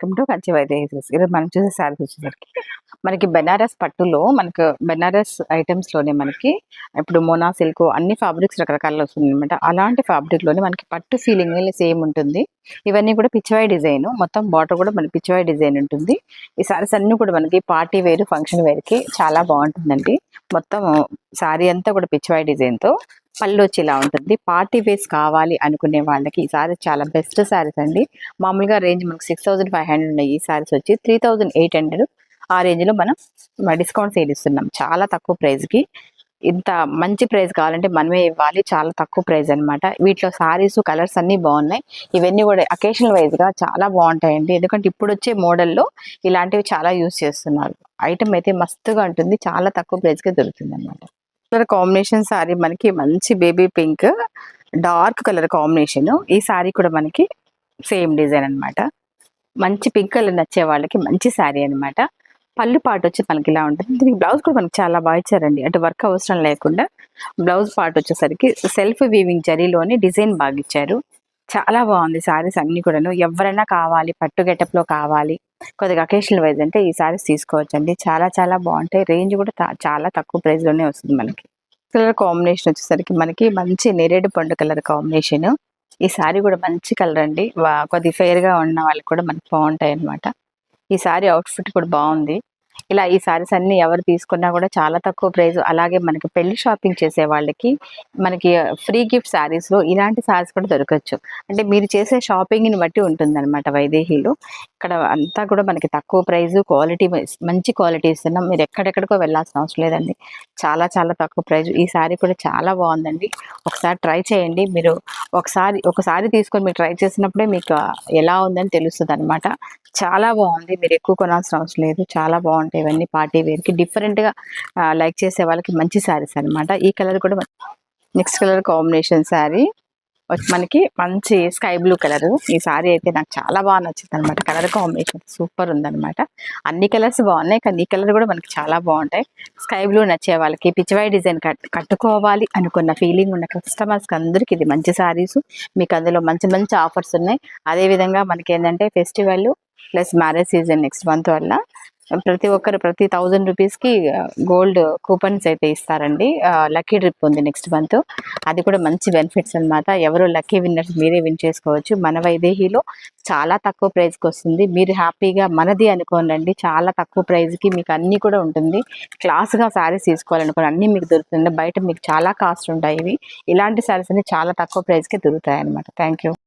Welcome to Kanchi వైద్య ఈరోజు మనం చూసే శారీస్ వచ్చేసరికి. మనకి బెనారస్ పట్టులో మనకు బెనారస్ ఐటమ్స్లోనే మనకి ఇప్పుడు మోనా సిల్క్ అన్ని ఫ్యాబ్రిక్స్ రకరకాల వస్తుంది అనమాట అలాంటి ఫ్యాబ్రిక్లోనే మనకి పట్టు ఫీలింగ్ సేమ్ ఉంటుంది. ఇవన్నీ కూడా పిచ్చివాయి డిజైన్. మొత్తం బార్డర్ కూడా మనకి పిచ్చివాయ్ డిజైన్ ఉంటుంది. ఈ సారీస్ అన్ని కూడా మనకి పార్టీ వేర్ ఫంక్షన్ వేర్కి చాలా బాగుంటుందండి. మొత్తం సారీ అంతా కూడా పిచ్చివాయ్ డిజైన్తో పళ్ళు వచ్చి ఇలా ఉంటుంది. పార్టీ వేస్ కావాలి అనుకునే వాళ్ళకి ఈ సారీస్ చాలా బెస్ట్ సారీస్ అండి. మామూలుగా రేంజ్ మనకి సిక్స్ థౌసండ్ ఫైవ్ హండ్రెడ్ ఉన్నాయి. ఈ సారీస్ వచ్చి త్రీ థౌసండ్ ఎయిట్ హండ్రెడ్ ఆ రేంజ్లో మనం డిస్కౌంట్ సేల్ ఇస్తున్నాం? చాలా తక్కువ ప్రైస్కి ఇంత మంచి ప్రైస్ కావాలంటే మనమే ఇవ్వాలి. చాలా తక్కువ ప్రైస్ అన్నమాట. వీటిలో సారీస్ కలర్స్ అన్ని బాగున్నాయి. ఇవన్నీ కూడా అకేషనల్ వైజ్గా చాలా బాగుంటాయండి. ఎందుకంటే ఇప్పుడు వచ్చే మోడల్లో ఇలాంటివి చాలా యూస్ చేస్తున్నారు. ఐటమ్ అయితే మస్తుగా ఉంటుంది. చాలా తక్కువ ప్రైస్కి దొరుకుతుంది అనమాట కలర్ కాంబినేషన్ సారీ మనకి మంచి baby pink dark colour combination. ఈ సారీ కూడా మనకి సేమ్ డిజైన్ అన్నమాట. మంచి పింక్ కలర్ నచ్చే వాళ్ళకి మంచి శారీ అన్నమాట. పళ్ళు పాటు వచ్చి మనకి ఇలా ఉంటుంది. దీనికి బ్లౌజ్ కూడా మనకి చాలా బాగా ఇచ్చారండి. అంటే వర్క్ అవసరం లేకుండా బ్లౌజ్ పార్ట్ వచ్చేసరికి సెల్ఫ్ వీవింగ్ జరీలోని డిజైన్ బాగా ఇచ్చారు. చాలా బాగుంది సారీస్ అన్ని కూడాను. ఎవరైనా కావాలి పట్టు గెటప్లో లో కావాలి కొద్దిగా అకేషనల్ వైజ్ అంటే ఈ సారీస్ తీసుకోవచ్చండి. చాలా చాలా బాగుంటాయి. రేంజ్ కూడా చాలా తక్కువ ప్రైస్లోనే వస్తుంది మనకి. కలర్ కాంబినేషన్ వచ్చేసరికి మనకి మంచి నేరేడు పండు కలర్ కాంబినేషన్ ఈ సారీ కూడా మంచి కలర్ అండి. వా- కొద్ది ఫెయిర్గా ఉన్న వాళ్ళకి కూడా మనకి బాగుంటాయి అన్నమాట ఈ సారీ అవుట్ఫిట్ కూడా బాగుంది. ఇలా ఈ సారీస్ అన్ని ఎవరు తీసుకున్నా కూడా చాలా తక్కువ ప్రైస్. అలాగే మనకి పెళ్ళి షాపింగ్ చేసే వాళ్ళకి మనకి ఫ్రీ గిఫ్ట్ సారీస్లో ఇలాంటి సారీస్ కూడా దొరకచ్చు. అంటే మీరు చేసే షాపింగ్ని బట్టి ఉంటుంది అనమాట ఇక్కడ అంతా కూడా మనకి తక్కువ ప్రైస్ క్వాలిటీ మంచి క్వాలిటీ ఇస్తున్నాం. మీరు ఎక్కడెక్కడికో వెళ్ళాల్సిన అవసరం లేదండి. చాలా చాలా తక్కువ ప్రైస్. ఈ సారీ కూడా చాలా బాగుందండి. ఒకసారి ట్రై చేయండి. మీరు ఒకసారి ఒకసారి తీసుకొని మీరు ట్రై చేసినప్పుడే మీకు ఎలా ఉందని తెలుస్తుంది అనమాట చాలా బాగుంది. మీరు ఎక్కువ కొనాల్సిన అవసరం లేదు. చాలా బాగుంటాయి. ఇవన్నీ పార్టీ వేర్కి డిఫరెంట్గా లైక్ చేసే వాళ్ళకి మంచి శారీస్ అన్నమాట. ఈ కలర్ కూడా నెక్స్ట్ కలర్ కాంబినేషన్ శారీ. మనకి మంచి స్కై బ్లూ కలర్. ఈ సారీ అయితే నాకు చాలా బాగా నచ్చింది అనమాట కలర్ కాంబినేషన్ సూపర్ ఉందన్నమాట. అన్ని కలర్స్ బాగున్నాయి కానీ ఈ కలర్ కూడా మనకి చాలా బాగుంటాయి. స్కై బ్లూ నచ్చే వాళ్ళకి పిచ్చివాయి డిజైన్ కట్ కట్టుకోవాలి అనుకున్న ఫీలింగ్ ఉన్న కస్టమర్స్కి అందరికి ఇది మంచి సారీస్ మీకు అందులో మంచి మంచి ఆఫర్స్ ఉన్నాయి. అదే విధంగా మనకి ఏంటంటే festival plus marriage season next month వల్ల ప్రతి ఒక్కరు ప్రతి థౌజండ్ రూపీస్కి గోల్డ్ కూపన్స్ అయితే ఇస్తారండి. లక్కీ ట్రిప్ ఉంది నెక్స్ట్ మంత్. అది కూడా మంచి బెనిఫిట్స్ అన్నమాట. ఎవరు లక్కీ విన్నర్స్ మీరే విన్ చేసుకోవచ్చు. మన వైదేహిలో చాలా తక్కువ ప్రైస్కి వస్తుంది. మీరు హ్యాపీగా మనది అనుకోనండి. చాలా తక్కువ ప్రైస్కి మీకు అన్నీ కూడా ఉంటుంది. క్లాస్గా శారీస్ తీసుకోవాలనుకోండి అన్నీ మీకు దొరుకుతుంది బయట మీకు చాలా కాస్ట్ ఉంటాయి ఇవి. ఇలాంటి శారీస్ అన్ని చాలా తక్కువ ప్రైస్కి దొరుకుతాయి అనమాట థ్యాంక్ యూ